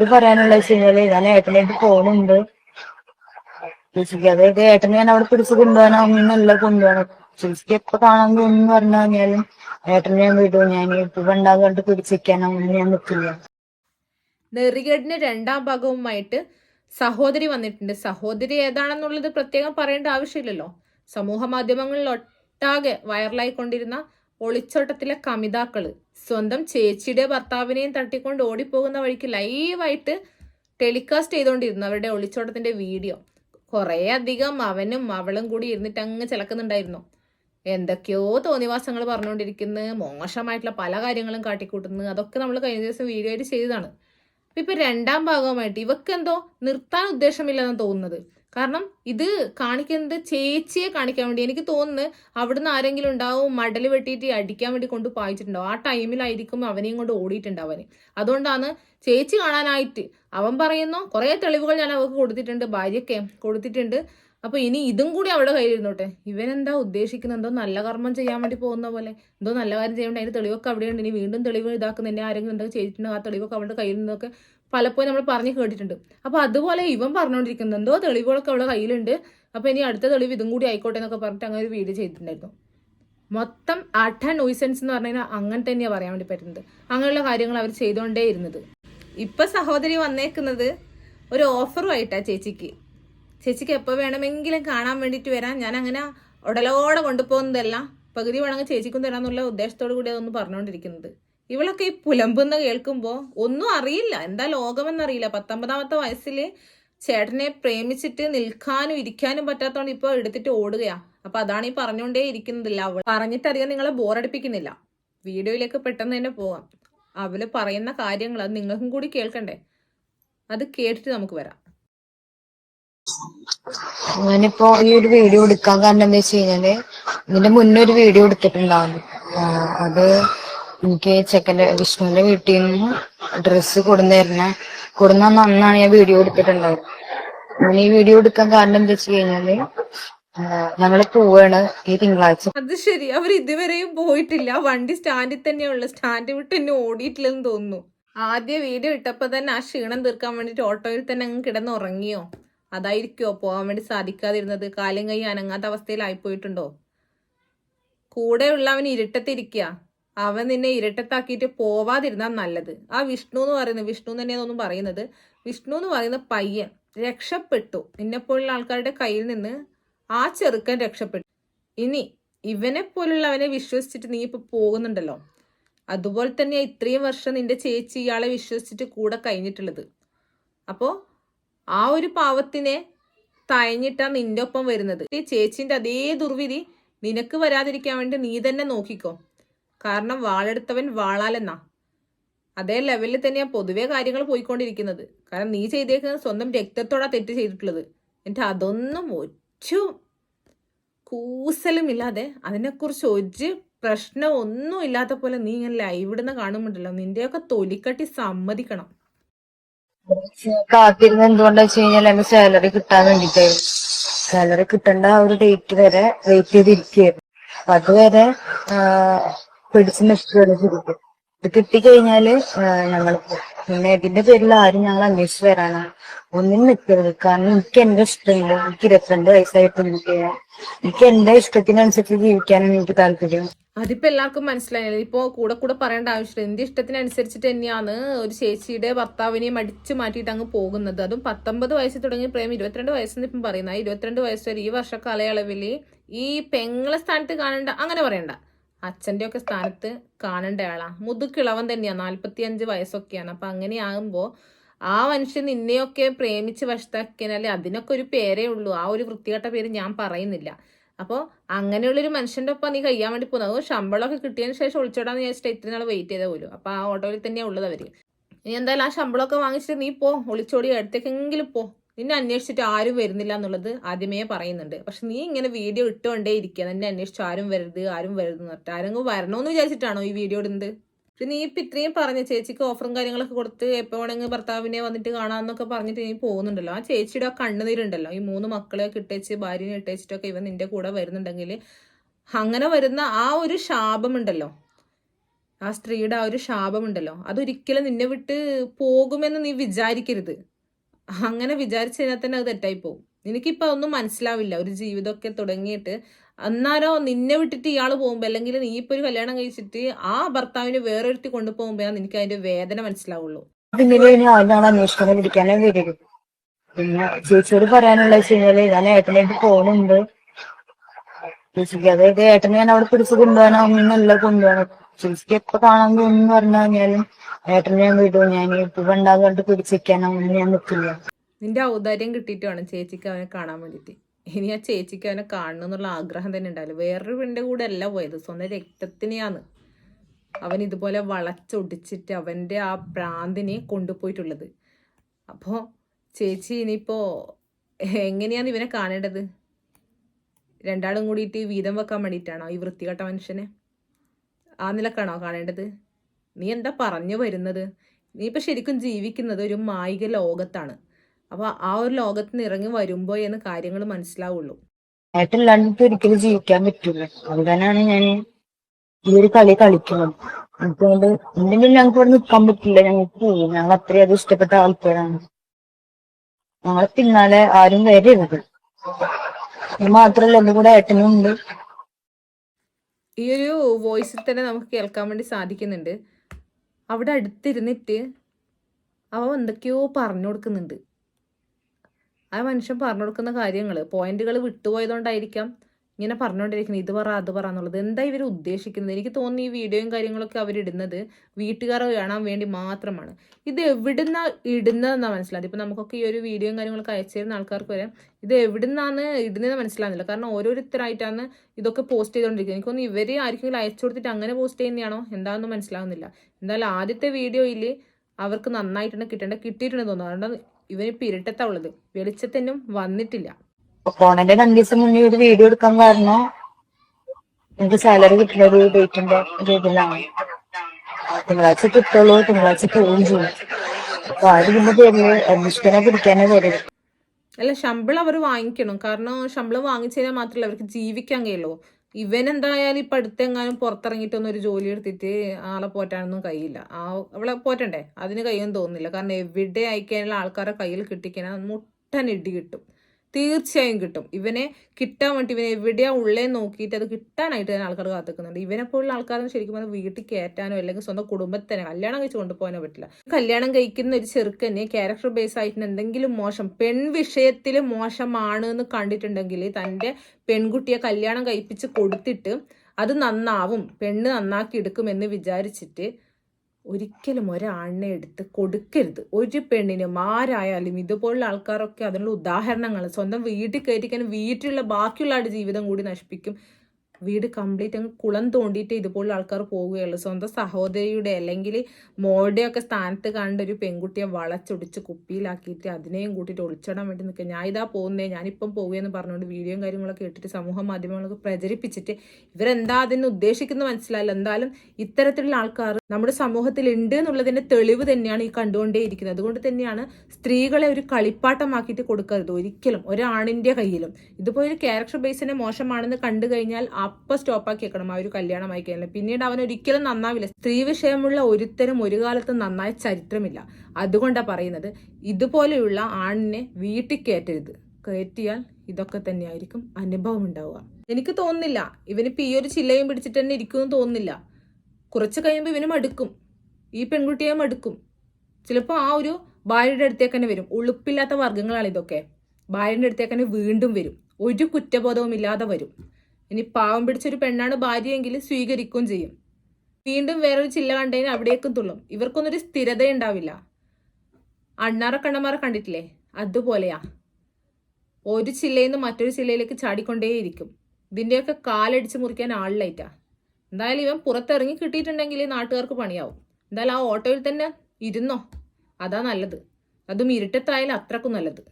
ഇത് പറയാനുള്ള വെച്ച് കഴിഞ്ഞാൽ ഞാൻ ഏട്ടനായിട്ട് പോകുന്നുണ്ട് അതായത് ഏട്ടനെ ഞാൻ അവിടെ പിടിച്ച് അങ്ങനെയല്ല കൊണ്ടുപോകണം ചേച്ചിക്ക് എപ്പൊ കാണാൻ തോന്നുന്നു പറഞ്ഞു കഴിഞ്ഞാലും ഏട്ടനെ ഞാൻ വിടും. ഞാൻ ഇപ്പൊ ഉണ്ടാകാണ്ട് പിടിച്ചിരിക്കാനോ അങ്ങനെ ഞാൻ നിൽക്കില്ല. നെറികേടിന്റെ രണ്ടാം ഭാഗവുമായിട്ട് സഹോദരി വന്നിട്ടുണ്ട്. സഹോദരി ഏതാണെന്നുള്ളത് പ്രത്യേകം പറയേണ്ട ആവശ്യമില്ലല്ലോ. സമൂഹ മാധ്യമങ്ങളിൽ ഒട്ടാകെ വൈറലായിക്കൊണ്ടിരുന്ന ഒളിച്ചോട്ടത്തിലെ കമിതാക്കൾ. സ്വന്തം ചേച്ചിയുടെ ഭർത്താവിനെയും തട്ടിക്കൊണ്ട് ഓടിപ്പോകുന്ന വഴിക്ക് ലൈവായിട്ട് ടെലികാസ്റ്റ് ചെയ്തുകൊണ്ടിരുന്നു അവരുടെ ഒളിച്ചോട്ടത്തിന്റെ വീഡിയോ. കുറേ അധികം അവനും അവളും കൂടി ഇരുന്നിട്ട് അങ്ങ് ചിലക്കുന്നുണ്ടായിരുന്നു. എന്തൊക്കെയോ തോന്നിവാസങ്ങൾ പറഞ്ഞുകൊണ്ടിരിക്കുന്നു മോശമായിട്ടുള്ള പല കാര്യങ്ങളും കാട്ടിക്കൂട്ടുന്നു അതൊക്കെ നമ്മൾ കഴിഞ്ഞ ദിവസം വീഡിയോ ആയിട്ട് ചെയ്തതാണ്. അപ്പം ഇപ്പൊ രണ്ടാം ഭാഗവുമായിട്ട് ഇവക്കെന്തോ നിർത്താൻ ഉദ്ദേശമില്ലെന്നാണ് തോന്നുന്നത്. കാരണം ഇത് കാണിക്കുന്നത് ചേച്ചിയെ കാണിക്കാൻ വേണ്ടി. എനിക്ക് തോന്നുന്നു അവിടുന്ന് ആരെങ്കിലും ഉണ്ടാവും മടൽ വെട്ടിയിട്ട് അടിക്കാൻ വേണ്ടി കൊണ്ട് പായിച്ചിട്ടുണ്ടാവും. ആ ടൈമിലായിരിക്കും അവനെയും കൊണ്ട് ഓടിയിട്ടുണ്ട് അവന്. അതുകൊണ്ടാണ് ചേച്ചി കാണാനായിട്ട് അവൻ പറയുന്നു കുറേ തെളിവുകൾ ഞാൻ അവൾക്ക് കൊടുത്തിട്ടുണ്ട് ഭാര്യയ്ക്ക് കൊടുത്തിട്ടുണ്ട്. അപ്പൊ ഇനി ഇതും കൂടി അവിടെ കയ്യിലിരുന്നോട്ടെ ഇവനെന്താ ഉദ്ദേശിക്കുന്നത്? എന്തോ നല്ല കർമ്മം ചെയ്യാൻ വേണ്ടി പോകുന്ന പോലെ. എന്തോ നല്ല കാര്യം ചെയ്യേണ്ട. അതിന്റെ തെളിവൊക്കെ അവിടെയുണ്ട്. ഇനി വീണ്ടും തെളിവ് ഇതാക്കുന്ന എന്നെ ആരെങ്കിലും എന്തൊക്കെ ചെയ്തിട്ടുണ്ടോ? ആ തെളിവൊക്കെ അവളുടെ കയ്യിൽ നിന്നൊക്കെ പലപ്പോഴും നമ്മൾ പറഞ്ഞു കേട്ടിട്ടുണ്ട്. അപ്പൊ അതുപോലെ ഇവൻ പറഞ്ഞുകൊണ്ടിരിക്കുന്നത് എന്തോ തെളിവുകളൊക്കെ അവളുടെ കയ്യിലുണ്ട്. അപ്പൊ ഇനി അടുത്ത തെളിവ് ഇതും കൂടി ആയിക്കോട്ടെ എന്നൊക്കെ പറഞ്ഞിട്ട് അങ്ങനെ ഒരു വീഡിയോ ചെയ്തിട്ടുണ്ടായിരുന്നു. മൊത്തം അട്ട നോയ്സൻസ് എന്ന് പറഞ്ഞു കഴിഞ്ഞാൽ അങ്ങനെ തന്നെയാണ് പറയാൻ വേണ്ടി പറ്റുന്നത്. അങ്ങനെയുള്ള കാര്യങ്ങൾ അവർ ചെയ്തുകൊണ്ടേ ഇരുന്നത്. ഇപ്പൊ സഹോദരി വന്നേക്കുന്നത് ഒരു ഓഫറുമായിട്ടാ ചേച്ചിക്ക്. ചേച്ചിക്ക് എപ്പോൾ വേണമെങ്കിലും കാണാൻ വേണ്ടിയിട്ട് വരാം. ഞാൻ അങ്ങനെ ഉടലോടെ കൊണ്ടുപോകുന്നതല്ല. പകുതി വേണമെങ്കിൽ ചേച്ചിക്കും തരാമെന്നുള്ള ഉദ്ദേശത്തോടു കൂടി അതൊന്ന് പറഞ്ഞുകൊണ്ടിരിക്കുന്നത് ഇവളൊക്കെ ഈ പുലമ്പെന്ന് കേൾക്കുമ്പോൾ ഒന്നും അറിയില്ല. എന്താ ലോകമെന്നറിയില്ല. പത്തൊമ്പതാമത്തെ വയസ്സിൽ ചേട്ടനെ പ്രേമിച്ചിട്ട് നിൽക്കാനും ഇരിക്കാനും പറ്റാത്തതുകൊണ്ട് ഇപ്പോൾ എടുത്തിട്ട് ഓടുകയാണ് അപ്പൊ അതാണ് ഈ പറഞ്ഞുകൊണ്ടേ ഇരിക്കുന്നതില്ല അവൾ. പറഞ്ഞിട്ടധികം നിങ്ങളെ ബോറടിപ്പിക്കുന്നില്ല. വീഡിയോയിലേക്ക് പെട്ടെന്ന് തന്നെ പോവാം. അവൾ പറയുന്ന കാര്യങ്ങൾ അത് നിങ്ങൾക്കും കൂടി കേൾക്കണ്ടേ? അത് കേട്ടിട്ട് നമുക്ക് വരാം. ഞാനിപ്പോ ഈ ഒരു വീഡിയോ എടുക്കാൻ കാരണം എന്താ വെച്ച് കഴിഞ്ഞാൽ ഇതിന്റെ മുന്നേ ഒരു വീഡിയോ എടുത്തിട്ടുണ്ടാവും അത് എനിക്ക് ചെക്കന്റെ വിഷ്ണുവിന്റെ വീട്ടിൽ നിന്ന് ഡ്രസ്സ് കൊടുന്നിരുന്ന. കൊടുന്ന അന്നാണ് ഞാൻ വീഡിയോ എടുത്തിട്ടുണ്ടാവും ഞാൻ ഈ വീഡിയോ എടുക്കാൻ കാരണം എന്താ വെച്ച് കഴിഞ്ഞാൽ ഞങ്ങൾ പോവാണ് ഈ തിങ്കളാഴ്ച. അത് ശരി. അവർ ഇതുവരെയും പോയിട്ടില്ല. വണ്ടി സ്റ്റാൻഡിൽ തന്നെയുള്ള സ്റ്റാൻഡ് വിട്ട് എന്നെ ഓടിയിട്ടില്ലെന്ന് തോന്നുന്നു. ആദ്യ വീഡിയോ ഇട്ടപ്പോ തന്നെ ആ ക്ഷീണം തീർക്കാൻ വേണ്ടിട്ട് ഓട്ടോയിൽ തന്നെ അങ്ങ് കിടന്ന് ഉറങ്ങിയോ? പോകാൻ വേണ്ടി സാധിക്കാതിരുന്നത്? കാലം കൈ അനങ്ങാത്ത അവസ്ഥയിലായി പോയിട്ടുണ്ടോ കൂടെ ഉള്ളവൻ ഇരുട്ടത്തിരിക്കുക അവൻ നിന്നെ ഇരട്ടത്താക്കിയിട്ട് പോവാതിരുന്നാൽ നല്ലത്. ആ വിഷ്ണു എന്ന് പറയുന്നത് വിഷ്ണു തന്നെയാണെന്നും പറയുന്നത്. വിഷ്ണു എന്ന് പറയുന്ന പയ്യൻ രക്ഷപ്പെട്ടു. നിന്നെപ്പോലുള്ള ആൾക്കാരുടെ കയ്യിൽ നിന്ന് ആ ചെറുക്കൻ രക്ഷപ്പെട്ടു. ഇനി ഇവനെ പോലുള്ളവനെ വിശ്വസിച്ചിട്ട് നീ ഇപ്പൊ പോകുന്നുണ്ടല്ലോ. അതുപോലെ തന്നെയാ ഇത്രയും വർഷം നിന്റെ ചേച്ചി ഇയാളെ വിശ്വസിച്ചിട്ട് കൂടെ കഴിഞ്ഞിട്ടുള്ളത്. അപ്പോ ആ ഒരു പാവത്തിനെ തയഞ്ഞിട്ടാ നിന്റെ ഒപ്പം വരുന്നത്. ഈ ചേച്ചിന്റെ അതേ ദുർവിധി നിനക്ക് വരാതിരിക്കാൻ വേണ്ടി നീ തന്നെ നോക്കിക്കോ. കാരണം വാളെടുത്തവൻ വാളാലെന്നാ. അതേ ലെവലിൽ തന്നെയാണ് പൊതുവേ കാര്യങ്ങൾ പോയിക്കൊണ്ടിരിക്കുന്നത്. കാരണം നീ ചെയ്തേക്കുന്നത് സ്വന്തം രക്തത്തോടാ തെറ്റ് ചെയ്തിട്ടുള്ളത്. എന്നിട്ട് അതൊന്നും ഒരു കൂസലുമില്ലാതെ അതിനെക്കുറിച്ച് ഒരു പ്രശ്നം ഒന്നും ഇല്ലാത്ത പോലെ നീ ഇങ്ങനെ ലൈവ് ഇടുന്ന കാണുമ്പോണ്ടല്ലോ നിന്റെയൊക്കെ തൊലിക്കട്ടി സമ്മതിക്കണം. കാത്തിരുന്ന് എന്തുകൊണ്ടാ വെച്ച് കഴിഞ്ഞാൽ എന്റെ സാലറി കിട്ടാൻ വേണ്ടിട്ടായിരുന്നു സാലറി കിട്ടേണ്ട ആ ഒരു ഡേറ്റ് വരെ വെയിറ്റ് ചെയ്തിരിക്കുകയായിരുന്നു. അതുവരെ പിടിച്ചു നിൽക്കുകയാണ് ശരിക്കും. ഇത് കിട്ടിക്കഴിഞ്ഞാൽ ഞങ്ങൾ പിന്നെ ഇതിന്റെ പേരിൽ ആരും ഞങ്ങൾ അന്വേഷിച്ച് വരാനാ ഒന്നും നിൽക്കരുത്. കാരണം എനിക്ക് എന്റെ ഇഷ്ടമുണ്ട് എനിക്ക് ഇരുപത്തിരണ്ട് വയസ്സായിട്ട് എനിക്ക്. എന്റെ ഇഷ്ടത്തിനനുസരിച്ച് ജീവിക്കാനാണ് എനിക്ക് താല്പര്യം. അതിപ്പോ എല്ലാവർക്കും മനസ്സിലായില്ല? ഇപ്പോ കൂടെ കൂടെ പറയേണ്ട ആവശ്യമില്ല. എന്റെ ഇഷ്ടത്തിനനുസരിച്ചിട്ട് തന്നെയാണ് ഒരു ചേച്ചിയുടെ ഭർത്താവിനെയും അടിച്ചു മാറ്റിയിട്ട് അങ്ങ് പോകുന്നത്. അതും പത്തൊമ്പത് വയസ്സിൽ തുടങ്ങി പ്രേം ഇരുപത്തിരണ്ട് വയസ്സെന്ന് ഇപ്പം പറയുന്ന ഇരുപത്തിരണ്ട് വയസ്സ് വരെ ഈ വർഷ കാലയളവിൽ ഈ പെങ്ങളെ സ്ഥാനത്ത് കാണണ്ട അങ്ങനെ പറയണ്ട. അച്ഛന്റെ ഒക്കെ സ്ഥാനത്ത് കാണേണ്ട ആളാണ് മുതുക്കിളവൻ തന്നെയാണ് നാൽപ്പത്തി അഞ്ച് വയസ്സൊക്കെയാണ്. അപ്പൊ അങ്ങനെയാകുമ്പോൾ ആ മനുഷ്യൻ നിന്നെയൊക്കെ പ്രേമിച്ച് വശത്താക്കിയാൽ അതിനൊക്കെ ഒരു പേരേ ഉള്ളൂ. ആ ഒരു വൃത്തികെട്ട പേര് ഞാൻ പറയുന്നില്ല. അപ്പോൾ അങ്ങനെയുള്ളൊരു മനുഷ്യന്റെ ഒപ്പം നീ കഴിയാൻ വേണ്ടി പോകുന്നത്. അത് ശമ്പളമൊക്കെ കിട്ടിയതിന് ശേഷം ഒളിച്ചോടാന്ന് വിചാരിച്ചിട്ട് ഇത്രയും നാൾ വെയിറ്റ് ചെയ്തേ പോലും. അപ്പോൾ ആ ഓട്ടോയിൽ തന്നെയാ ഉള്ളത് അവർ. ഇനി എന്തായാലും ആ ശമ്പളമൊക്കെ വാങ്ങിച്ചിട്ട് നീ പോ. ഒളിച്ചോടി അടുത്തേക്കെങ്കിലും പോ. നിന്നെ അന്വേഷിച്ചിട്ട് ആരും വരുന്നില്ല എന്നുള്ളത് ആദ്യമേ പറയുന്നുണ്ട്. പക്ഷെ നീ ഇങ്ങനെ വീഡിയോ ഇട്ടുകൊണ്ടേ ഇരിക്കുക. നിന്നെ അന്വേഷിച്ച് ആരും വരരുത് ആരും വരരുത് എന്ന് പറഞ്ഞിട്ട്. ആരെങ്കിലും വരണമെന്ന് വിചാരിച്ചിട്ടാണോ ഈ വീഡിയോ ഇടുന്നത്? പിന്നെ നീ ഇപ്പം ഇത്രയും പറഞ്ഞ ചേച്ചിക്ക് ഓഫറും കാര്യങ്ങളൊക്കെ കൊടുത്ത് എപ്പോൾ വേണമെങ്കിൽ ഭർത്താവിനെ വന്നിട്ട് കാണാമെന്നൊക്കെ പറഞ്ഞിട്ട് നീ പോകുന്നുണ്ടല്ലോ. ആ ചേച്ചിയുടെ ആ കണ്ണുനീരുണ്ടല്ലോ. ഈ മൂന്ന് മക്കളെ ഇട്ടേച്ച് ഭാര്യനെ ഇട്ടേച്ചിട്ടൊക്കെ ഇവൻ നിന്റെ കൂടെ വരുന്നുണ്ടെങ്കിൽ അങ്ങനെ വരുന്ന ആ ഒരു ശാപമുണ്ടല്ലോ. ആ സ്ത്രീയുടെ ആ ഒരു ശാപമുണ്ടല്ലോ. അതൊരിക്കലും നിന്നെ വിട്ട് പോകുമെന്ന് നീ വിചാരിക്കരുത്. അങ്ങനെ വിചാരിച്ചു കഴിഞ്ഞാൽ തന്നെ അത് തെറ്റായി പോകും. എനിക്കിപ്പോൾ ഒന്നും മനസ്സിലാവില്ല. ഒരു ജീവിതമൊക്കെ തുടങ്ങിയിട്ട് എന്നാലോ നിന്നെ വിട്ടിട്ട് ഇയാൾ പോകുമ്പോൾ അല്ലെങ്കിൽ നീ ഇപ്പോൾ ഒരു കല്യാണം കഴിച്ചിട്ട് ആ ഭർത്താവിനെ വേറൊരുത്തി കൊണ്ടുപോകുമ്പോഴാണ് നിനക്ക് അതിന്റെ വേദന മനസ്സിലാവുള്ളൂ. പിന്നെ ചേച്ചിയോട് പറയാനുള്ള ഞാൻ ഏട്ടനായിട്ട് പോകുന്നുണ്ട് ചേച്ചിക്ക് അതായത് ഏട്ടനെ ഞാൻ അവിടെ പിടിച്ച് നല്ല കൊണ്ടുപോകണം. ചേച്ചിക്ക് എപ്പോ കാണാൻ തോന്നുന്നു പറഞ്ഞു കഴിഞ്ഞാലും ഏട്ടനെ ഞാൻ വിടും. ഞാൻ ഇപ്പൊ ഉണ്ടാകാണ്ട് പിടിച്ചിരിക്കാൻ അങ്ങനെ ഞാൻ നിൽക്കില്ല നിന്റെ ഔദാര്യം കിട്ടിയിട്ട് വേണം ചേച്ചിക്ക് അവനെ കാണാൻ വേണ്ടിയിട്ട്. ഇനി ആ ചേച്ചിക്ക് അവനെ കാണണം എന്നുള്ള ആഗ്രഹം തന്നെ ഉണ്ടാവില്ല. വേറൊരു പെണ്ണിന്റെ കൂടെ അല്ല പോയത്. സ്വന്തം രക്തത്തിനെയാണ് അവൻ ഇതുപോലെ വളച്ചൊടിച്ചിട്ട് അവന്റെ ആ പ്രാന്തിനെ കൊണ്ടുപോയിട്ടുള്ളത്. അപ്പോൾ ചേച്ചി ഇനിയിപ്പോ എങ്ങനെയാണ് ഇവനെ കാണേണ്ടത്? രണ്ടാളും കൂടിയിട്ട് വീതം വെക്കാൻ വേണ്ടിയിട്ടാണോ ഈ വൃത്തികെട്ട മനുഷ്യനെ? ആ നിലക്കാണോ കാണേണ്ടത്? നീ എന്താ പറഞ്ഞു വരുന്നത്? നീ ഇപ്പം ശരിക്കും ജീവിക്കുന്നത് ഒരു മായിക ലോകത്താണ്. അപ്പോൾ ആ ഒരു ലോകത്ത് നിന്ന് ഇറങ്ങി വരുമ്പോൾ എന്ന് കാര്യങ്ങൾ മനസ്സിലാവുള്ളൂ. ആയിട്ടില്ലാണ്ട് ഒരിക്കലും ജീവിക്കാൻ പറ്റില്ല അതുകൊണ്ടാണ് ഞാൻ ഈ ഒരു കളി കളിക്കുന്നത്. അതുകൊണ്ട് എന്തെങ്കിലും ഞങ്ങൾക്ക് ഇവിടെ നിൽക്കാൻ പറ്റില്ല. ഞങ്ങൾക്ക് ഞങ്ങൾ അത്രയും ഇഷ്ടപ്പെട്ട ആൾക്കാരാണ്. ഞങ്ങളെ പിന്നാലെ ആരും വരരുത്. മാത്രല്ല എന്റെ കൂടെ ഏട്ടനും ഉണ്ട്. ഈ ഒരു വോയിസിൽ തന്നെ നമുക്ക് കേൾക്കാൻ വേണ്ടി സാധിക്കുന്നുണ്ട്. അവിടെ അടുത്തിരുന്നിട്ട് അവ എന്തൊക്കെയോ പറഞ്ഞു കൊടുക്കുന്നുണ്ട്. ആ മനുഷ്യൻ പറഞ്ഞു കൊടുക്കുന്ന കാര്യങ്ങൾ പോയിന്റുകൾ വിട്ടുപോയതുകൊണ്ടായിരിക്കാം ഇങ്ങനെ പറഞ്ഞുകൊണ്ടിരിക്കുന്നത് ഇത് പറ അത് പറ എന്നുള്ളത്. എന്താ ഇവർ ഉദ്ദേശിക്കുന്നത്? എനിക്ക് തോന്നുന്നു ഈ വീഡിയോയും കാര്യങ്ങളൊക്കെ അവരിടുന്നത് വീട്ടുകാരെ കാണാൻ വേണ്ടി മാത്രമാണ്. ഇത് എവിടുന്ന ഇടുന്നതെന്നാണ് മനസ്സിലായത് ഇപ്പം നമുക്കൊക്കെ ഈ ഒരു വീഡിയോയും കാര്യങ്ങളൊക്കെ അയച്ചു തരുന്ന ആൾക്കാർക്ക് വരെ ഇത് എവിടുന്നാണ് ഇടുന്നതെന്ന് മനസ്സിലാകുന്നില്ല കാരണം ഓരോരുത്തരായിട്ടാണ് ഇതൊക്കെ പോസ്റ്റ് ചെയ്തുകൊണ്ടിരിക്കുന്നത്. എനിക്ക് തോന്നുന്നു ഇവർ ആർക്കെങ്കിലും അയച്ചു കൊടുത്തിട്ട് അങ്ങനെ പോസ്റ്റ് ചെയ്യുന്നതാണോ? എന്താണെന്ന് മനസ്സിലാകുന്നില്ല എന്തായാലും ആദ്യത്തെ വീഡിയോയിൽ അവർക്ക് നന്നായിട്ടാണ് കിട്ടേണ്ട കിട്ടിയിട്ടുണ്ടെന്ന് തോന്നുന്നു. അതുകൊണ്ട് ഇവനിപ്പോൾ ഇരട്ടത്താ ഉള്ളത്. വെളിച്ചത്തിനും വന്നിട്ടില്ല. ഫോണിന്റെ രണ്ടു ദിവസം മുന്നേ ഒരു വീഡിയോ എടുക്കാൻ കാരണം എനിക്ക് സാലറി കിട്ടുന്ന ഒരു ഡേറ്റിന്റെ ഒരു ഇതിലാണ് തിങ്കളാഴ്ച കിട്ടുള്ളൂ തിങ്കളാഴ്ച പോവുകയും ചെയ്യും. അപ്പൊ ആരും ഇതിന്റെ പേരിൽ അന്വേഷിക്കാനെ പിടിക്കാനേ വരും. അല്ല ശമ്പളം അവർ വാങ്ങിക്കണം. കാരണം ശമ്പളം വാങ്ങിച്ചു കഴിഞ്ഞാൽ മാത്രമല്ല അവർക്ക് ജീവിക്കാൻ കഴിയുള്ളൂ. ഇവൻ എന്തായാലും ഇപ്പൊ അടുത്തെങ്ങാനും പുറത്തിറങ്ങിയിട്ടൊന്നും ഒരു ജോലി എടുത്തിട്ട് ആളെ പോറ്റാനൊന്നും കഴിയില്ല. ആ അവളെ പോറ്റണ്ടേ? അതിന് കഴിയുമെന്ന് തോന്നുന്നില്ല. കാരണം എവിടെ അയക്കാനുള്ള ആൾക്കാരെ കയ്യിൽ കിട്ടിക്കണ മുട്ടൻ ഇടി കിട്ടും. തീർച്ചയായും കിട്ടും. ഇവനെ കിട്ടാൻ വേണ്ടി ഇവനെ എവിടെയാ ഉള്ളേ നോക്കിയിട്ട് അത് കിട്ടാനായിട്ട് തന്നെ ആൾക്കാർ കാത്തിക്കുന്നുണ്ട്. ഇവനെ പോലുള്ള ആൾക്കാരെന്ന് ശരിക്കും പറഞ്ഞാൽ വീട്ടിൽ കയറ്റാനോ അല്ലെങ്കിൽ സ്വന്തം കുടുംബത്തിനെ കല്യാണം കഴിച്ച് കൊണ്ടുപോകാനോ പറ്റില്ല. കല്യാണം കഴിക്കുന്ന ഒരു ചെറുക്കന് ക്യാരക്ടർ ബേസ് ആയിട്ട് എന്തെങ്കിലും മോശം പെൺ വിഷയത്തിൽ മോശമാണ് എന്ന് കണ്ടിട്ടുണ്ടെങ്കിൽ തന്റെ പെൺകുട്ടിയെ കല്യാണം കഴിപ്പിച്ച് കൊടുത്തിട്ട് അത് നന്നാവും പെണ്ണ് നന്നാക്കി എടുക്കുമെന്ന് വിചാരിച്ചിട്ട് ഒരിക്കലും ഒരാണിനെ എടുത്ത് കൊടുക്കരുത്. ഒരു പെണ്ണിനും ആരായാലും ഇതുപോലുള്ള ആൾക്കാരൊക്കെ അതിനുള്ള ഉദാഹരണങ്ങൾ സ്വന്തം വീട്ടിൽ കയറ്റിക്കാൻ വീട്ടിലുള്ള ബാക്കിയുള്ള ആളുടെ ജീവിതം കൂടി നശിപ്പിക്കും. വീട് കംപ്ലീറ്റ് അങ്ങ് കുളം തോണ്ടിയിട്ട് ഇതുപോലുള്ള ആൾക്കാർ പോവുകയുള്ളൂ. സ്വന്തം സഹോദരിയുടെ അല്ലെങ്കിൽ മോളുടെ ഒക്കെ സ്ഥാനത്ത് കണ്ട ഒരു പെൺകുട്ടിയെ വളച്ചൊടിച്ച് കുപ്പിയിലാക്കിയിട്ട് അതിനെയും കൂട്ടിയിട്ട് ഒളിച്ചിടാൻ വേണ്ടി നിൽക്കുക. ഞാൻ ഇതാ പോകുന്നേ ഞാനിപ്പം പോവുകയെന്ന് പറഞ്ഞുകൊണ്ട് വീഡിയോയും കാര്യങ്ങളൊക്കെ ഇട്ടിട്ട് സമൂഹ മാധ്യമങ്ങളൊക്കെ പ്രചരിപ്പിച്ചിട്ട് ഇവരെന്താ അതിന് ഉദ്ദേശിക്കുന്നത് മനസ്സിലായില്ല. എന്തായാലും ഇത്തരത്തിലുള്ള ആൾക്കാർ നമ്മുടെ സമൂഹത്തിൽ ഉണ്ട് എന്നുള്ളതിന്റെ തെളിവ് തന്നെയാണ് ഈ കണ്ടുകൊണ്ടേയിരിക്കുന്നത്. അതുകൊണ്ട് തന്നെയാണ് സ്ത്രീകളെ ഒരു കളിപ്പാട്ടമാക്കിയിട്ട് കൊടുക്കരുത്. ഒരിക്കലും ഒരാണിന്റെ കയ്യിലും. ഇതുപോലെ ഒരു ക്യാരക്ടർ ബേസിനെ മോശമാണെന്ന് കണ്ടു കഴിഞ്ഞാൽ അപ്പൊ സ്റ്റോപ്പാക്കി വെക്കണം ആ ഒരു കല്യാണമായി കഴിഞ്ഞാൽ. പിന്നീട് അവൻ ഒരിക്കലും നന്നാവില്ല. സ്ത്രീ വിഷയമുള്ള ഒരുത്തരും ഒരു കാലത്തും നന്നായ ചരിത്രമില്ല. അതുകൊണ്ടാണ് പറയുന്നത്. ഇതുപോലെയുള്ള ആണിനെ വീട്ടിൽ കയറ്റരുത്. കയറ്റിയാൽ ഇതൊക്കെ തന്നെയായിരിക്കും അനുഭവം ഉണ്ടാവുക. എനിക്ക് തോന്നുന്നില്ല. ഇവനിപ്പോ ഈ ഒരു ചില്ലയും പിടിച്ചിട്ട് തന്നെ ഇരിക്കുമെന്ന് തോന്നുന്നില്ല. കുറച്ച് കഴിയുമ്പോൾ ഇവനും അടുക്കും. ഈ പെൺകുട്ടിയെ അടുക്കും. ചിലപ്പോൾ ആ ഒരു ഭാര്യയുടെ അടുത്തേക്ക് തന്നെ വരും. ഉളുപ്പില്ലാത്ത വർഗങ്ങളാണ് ഇതൊക്കെ. ഭാര്യയുടെ അടുത്തേക്ക് തന്നെ വീണ്ടും വരും. ഒരു കുറ്റബോധവും ഇല്ലാതെ വരും. ഇനി പാവം പിടിച്ചൊരു പെണ്ണാണ് ഭാര്യയെങ്കിൽ സ്വീകരിക്കുകയും ചെയ്യും. വീണ്ടും വേറൊരു ചില്ല കണ്ടതിന് അവിടേക്കും തുള്ളും. ഇവർക്കൊന്നൊരു സ്ഥിരത ഉണ്ടാവില്ല അണ്ണാറ കണ്ണമാറ കണ്ടിട്ടില്ലേ? അതുപോലെയാ. ഒരു ചില്ലയിൽ നിന്ന് മറ്റൊരു ചില്ലയിലേക്ക് ചാടിക്കൊണ്ടേയിരിക്കും. ഇതിന്റെയൊക്കെ കാലടിച്ച് മുറിക്കാൻ ആളിലായിട്ടാ എന്തായാലും ഇവൻ പുറത്തിറങ്ങി കിട്ടിയിട്ടുണ്ടെങ്കിൽ നാട്ടുകാർക്ക് പണിയാവും. എന്തായാലും ആ ഓട്ടോയിൽ തന്നെ ഇരുന്നോ? അതാ നല്ലത്. അതും ഇരുട്ടത്തായാലും അത്രക്കും നല്ലത്.